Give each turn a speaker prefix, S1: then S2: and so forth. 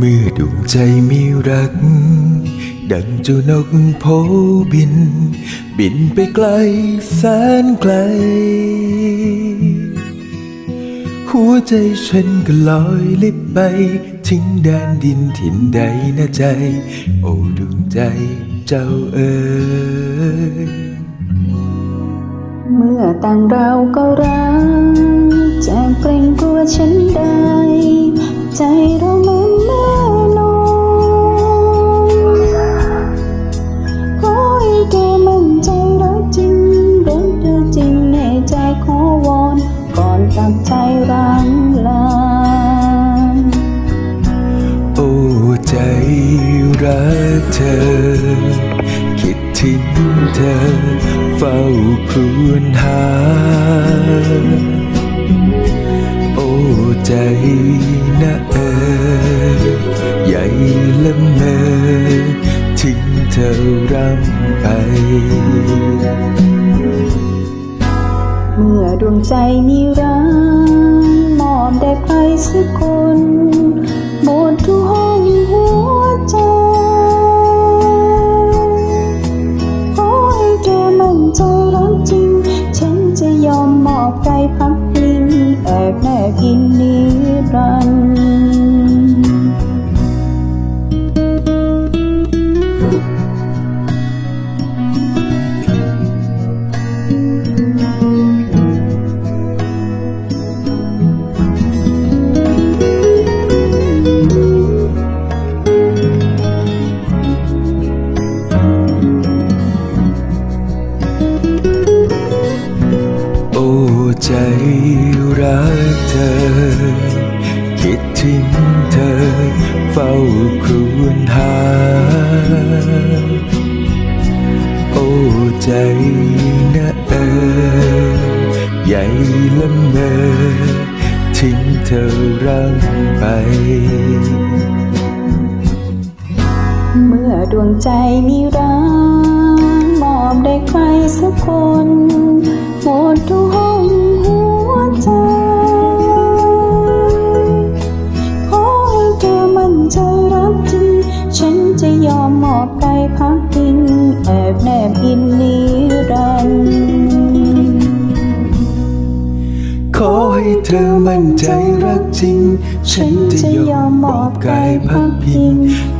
S1: มือดวงใจมีรัก ดังเจ้านกโพบิน บินไปไกลแสนไกล หัวใจฉันก็ลอยลิบไป ทิ้งแดนดินถิ่นใดนะใจ โอ้ดวงใจเจ้าเอ๋ย
S2: เมื่อต่างเราก็รักจะเกรงกลัวฉันใดใจ ก่อนตัดใจร้างลา
S1: โอ้ใจรักเธอ คิดถึงเธอ เฝ้าครวญหา โอ้ใจนะเออใหญ่ละเมอทิ้งเธอรำไป
S2: เมื่อดวงใจมีรักมอบแด่ใครสักคน ใจรัก
S1: เธอ คิดถึงเธอ เฝ้าครวญหา โอ้ใจนะเออใหญ่ละเมอทิ้งเธอรังไป
S2: เมื่อดวงใจมีร พักพิงแอบแนบอินนิรันดร์
S1: ขอให้เธอมั่นใจรักจริง ฉันจะยอมมอบกายพักพิงแอบแนบอิน